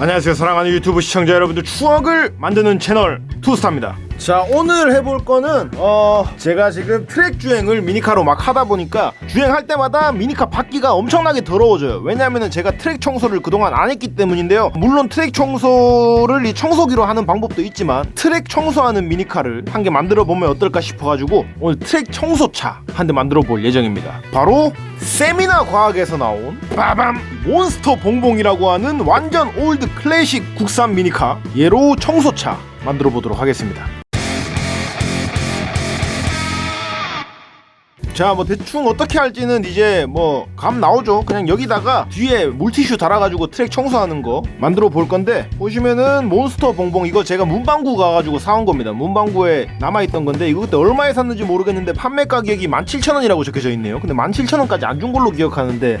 안녕하세요. 사랑하는 유튜브 시청자 여러분들 추억을 만드는 채널 투스타입니다 자 오늘 해볼 거는 어 제가 지금 트랙 주행을 미니카로 막 하다 보니까 주행할 때마다 미니카 바퀴가 엄청나게 더러워져요. 왜냐면은 제가 트랙 청소를 그동안 안 했기 때문인데요. 물론 트랙 청소를 이 청소기로 하는 방법도 있지만 트랙 청소하는 미니카를 한 개 만들어 보면 어떨까 싶어가지고 오늘 트랙 청소차 한 대 만들어 볼 예정입니다. 바로 세미나 과학에서 나온 빠밤 몬스터 봉봉이라고 하는 완전 올드 클래식 국산 미니카 얘로 청소차 만들어 보도록 하겠습니다. 자, 뭐 대충 어떻게 할지는 이제 뭐 감 나오죠. 그냥 여기다가 뒤에 물티슈 달아가지고 트랙 청소하는 거 만들어 볼 건데 보시면은 몬스터 봉봉 이거 제가 문방구 가가지고 사온 겁니다. 문방구에 남아있던 건데 이거 그때 얼마에 샀는지 모르겠는데 판매 가격이 17,000원이라고 적혀져 있네요. 근데 17,000원까지 안 준 걸로 기억하는데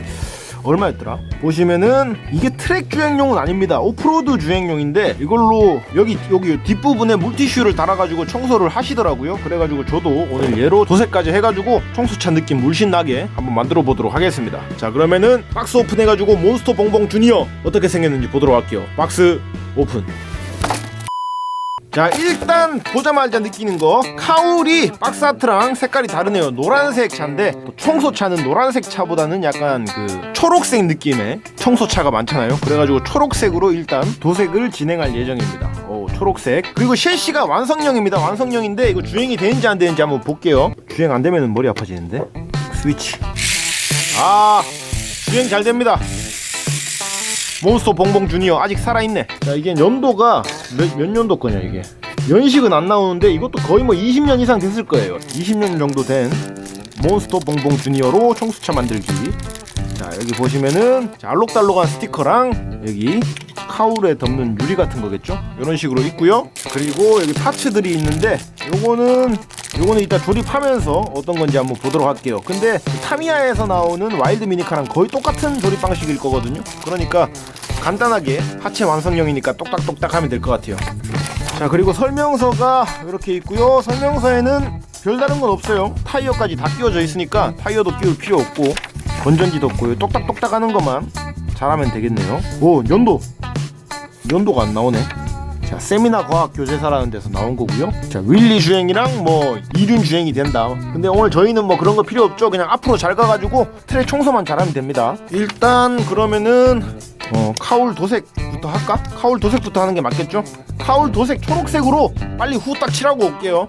얼마였더라? 보시면은 이게 트랙 주행용은 아닙니다. 오프로드 주행용인데 이걸로 여기 여기 뒷부분에 물티슈를 달아가지고 청소를 하시더라고요. 그래가지고 저도 오늘 얘로 도색까지 해가지고 청소차 느낌 물씬 나게 한번 만들어 보도록 하겠습니다. 자 그러면은 박스 오픈해가지고 몬스터 봉봉 주니어 어떻게 생겼는지 보도록 할게요. 박스 오픈. 자 일단 보자마자 느끼는 거. 카울이 박스 아트랑 색깔이 다르네요. 노란색 차인데 또 청소차는 노란색 차보다는 약간 그 초록색 느낌의 청소차가 많잖아요. 그래가지고 초록색으로 일단 도색을 진행할 예정입니다. 오 초록색. 그리고 셰시가 완성형입니다. 완성형인데 이거 주행이 되는지 안 되는지 한번 볼게요. 주행 안 되면 머리 아파지는데? 스위치. 아 주행 잘 됩니다. 몬스터 봉봉 주니어 아직 살아있네. 자 이게 연도가 몇, 몇 년도 거냐 이게? 연식은 안 나오는데 이것도 거의 뭐 20년 이상 됐을 거예요. 20년 정도 된 몬스터 봉봉 주니어로 청수차 만들기. 자 여기 보시면은 자, 알록달록한 스티커랑 여기 카울에 덮는 유리 같은 거겠죠? 이런 식으로 있고요. 그리고 여기 파츠들이 있는데 요거는 요거는 이따 조립하면서 어떤 건지 한번 보도록 할게요. 근데 타미야에서 나오는 와일드 미니카랑 거의 똑같은 조립 방식일 거거든요. 그러니까 간단하게 하체 완성형이니까 똑딱똑딱 하면 될 것 같아요. 자 그리고 설명서가 이렇게 있고요. 설명서에는 별다른 건 없어요. 타이어까지 다 끼워져 있으니까 타이어도 끼울 필요 없고 건전지도 없고요. 똑딱똑딱 하는 것만 잘하면 되겠네요. 오 연도. 연도가 안 나오네. 자 세미나 과학 교재사라는 데서 나온 거고요. 자 윌리 주행이랑 뭐 이륜 주행이 된다. 근데 오늘 저희는 뭐 그런 거 필요 없죠. 그냥 앞으로 잘 가가지고 트랙 청소만 잘하면 됩니다. 일단 그러면은 어 카울 도색부터 할까? 카울 도색부터 하는 게 맞겠죠? 카울 도색 초록색으로 빨리 후딱 칠하고 올게요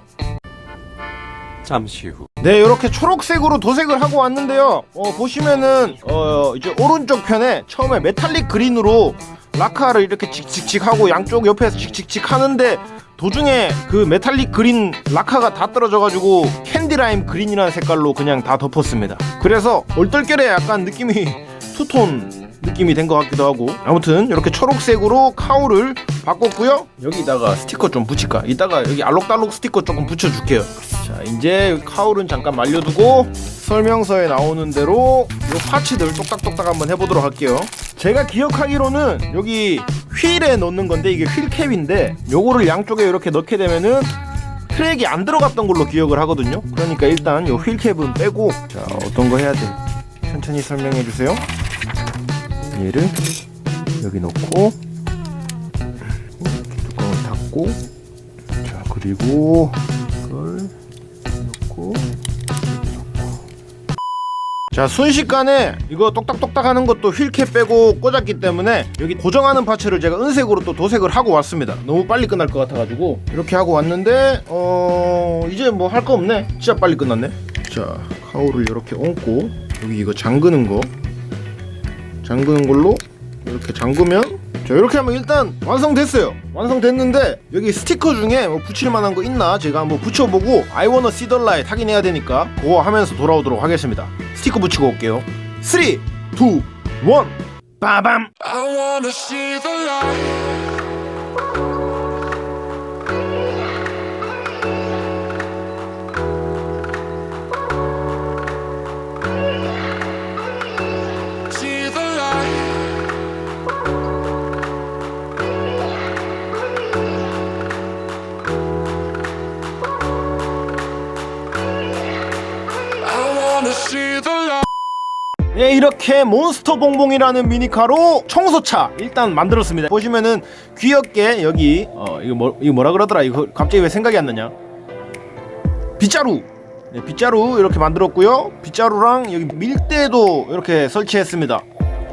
잠시 후. 네, 이렇게 초록색으로 도색을 하고 왔는데요. 어, 보시면은 어, 이제 오른쪽 편에 처음에 메탈릭 그린으로 라카를 이렇게 칙칙칙 하고 양쪽 옆에서 칙칙칙 하는데 도중에 그 메탈릭 그린 라카가 다 떨어져가지고 캔디라임 그린이라는 색깔로 그냥 다 덮었습니다. 그래서 얼떨결에 약간 느낌이 투톤 느낌이 된 것 같기도 하고. 아무튼 이렇게 초록색으로 카울을 바꿨고요. 여기다가 스티커 좀 붙일까? 이따가 여기 알록달록 스티커 조금 붙여줄게요. 자 이제 카울은 잠깐 말려두고 설명서에 나오는 대로 이 파츠들 똑딱똑딱 한번 해보도록 할게요. 제가 기억하기로는 여기 휠에 넣는 건데 이게 휠캡인데 요거를 양쪽에 이렇게 넣게 되면은 트랙이 안 들어갔던 걸로 기억을 하거든요. 그러니까 일단 요 휠캡은 빼고 자 어떤 거 해야 돼? 천천히 설명해 주세요 얘를 여기 넣고 이렇게 뚜껑을 닫고 자 그리고 이걸 넣고 자 순식간에 이거 똑딱똑딱 하는 것도 휠캡 빼고 꽂았기 때문에 여기 고정하는 파츠를 제가 은색으로 또 도색을 하고 왔습니다. 너무 빨리 끝날 것 같아가지고 이렇게 하고 왔는데 어 이제 뭐 할 거 없네. 진짜 빨리 끝났네. 자 카울을 이렇게 얹고 여기 이거 잠그는 거 잠그는 걸로 이렇게 잠그면 자 이렇게 하면 일단 완성됐어요. 완성됐는데 여기 스티커 중에 뭐 붙일 만한 거 있나 제가 한번 붙여보고 I wanna see the light 확인해야 되니까 그거 하면서 돌아오도록 하겠습니다. 스티커 붙이고 올게요. 3 2 1 빠밤. I wanna see the light. 예, 이렇게 몬스터 봉봉이라는 미니카로 청소차 일단 만들었습니다. 보시면은 귀엽게 여기 어 이거 뭐 이거 뭐라 그러더라? 이거 갑자기 왜 생각이 안 나냐? 빗자루. 네, 빗자루 이렇게 만들었고요. 빗자루랑 여기 밀대도 이렇게 설치했습니다.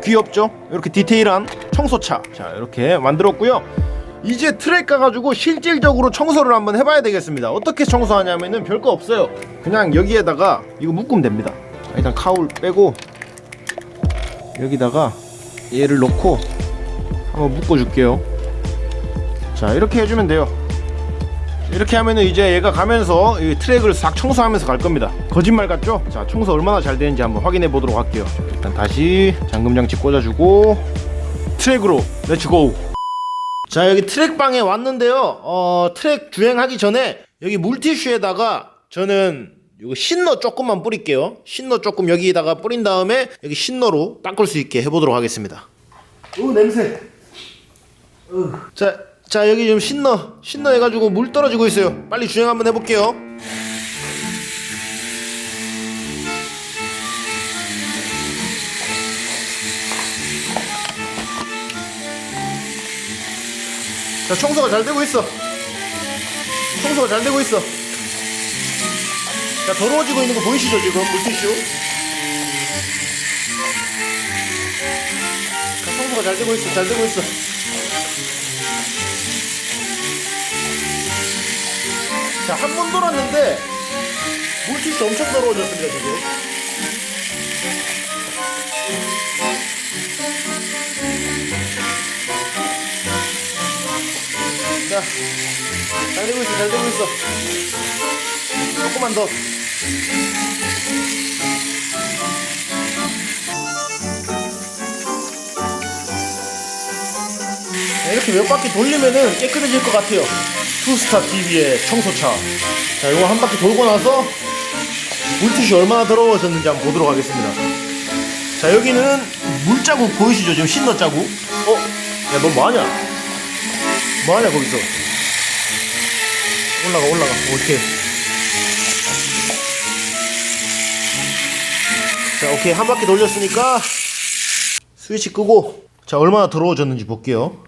귀엽죠? 이렇게 디테일한 청소차. 자 이렇게 만들었고요. 이제 트랙 가가지고 실질적으로 청소를 한번 해봐야 되겠습니다. 어떻게 청소하냐면은 별거 없어요. 그냥 여기에다가 이거 묶으면 됩니다. 자, 일단 카울 빼고 여기다가 얘를 넣고 한번 묶어줄게요. 자 이렇게 해주면 돼요. 이렇게 하면은 이제 얘가 가면서 이 트랙을 싹 청소하면서 갈 겁니다. 거짓말 같죠? 자 청소 얼마나 잘 되는지 한번 확인해 보도록 할게요. 자, 일단 다시 잠금장치 꽂아주고 트랙으로 렛츠고 자 여기 트랙방에 왔는데요. 어 트랙 주행하기 전에 여기 물티슈에다가 저는 이거 신너 조금만 뿌릴게요. 신너 조금 여기다가 뿌린 다음에 여기 신너로 닦을 수 있게 해보도록 하겠습니다. 오 냄새. 자, 자 여기 좀 신너 신너 해가지고 물 떨어지고 있어요. 빨리 주행 한번 해볼게요. 자 청소가 잘 되고 있어. 청소가 잘 되고 있어 자 더러워지고 있는 거 보이시죠 지금? 물티슈? 자 청소가 잘 되고 있어 잘 되고 있어. 자 한 번 돌았는데 물티슈 엄청 더러워졌습니다 지금. 자, 잘 되고 있어, 잘 되고 있어. 조금만 더. 자, 이렇게 몇 바퀴 돌리면은 깨끗해질 것 같아요. 투스타 TV의 청소차. 자, 이거 한 바퀴 돌고 나서 물티슈 얼마나 더러워졌는지 한번 보도록 하겠습니다. 자, 여기는 물자국 보이시죠? 지금 신너 자국. 어? 야, 너 뭐하냐? 뭐하냐 거기서 올라가 올라가 오케이 자 오케이. 한 바퀴 돌렸으니까 스위치 끄고. 자 얼마나 더러워졌는지 볼게요.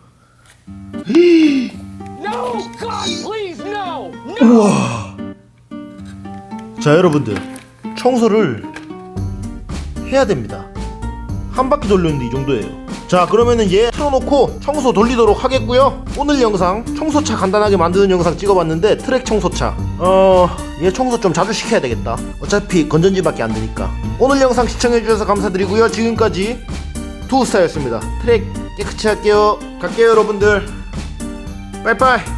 No! God, please, no! 자 여러분들. 청소를 해야 됩니다. 한 바퀴 돌렸는데 이 정도예요 자 그러면은 얘 틀어놓고 청소 돌리도록 하겠고요. 오늘 영상 청소차 간단하게 만드는 영상 찍어봤는데 트랙 청소차. 어 얘 청소 좀 자주 시켜야 되겠다. 어차피 건전지밖에 안 되니까. 오늘 영상 시청해주셔서 감사드리고요. 지금까지 투스타였습니다. 트랙 깨끗이 할게요. 갈게요 여러분들. 빠이빠이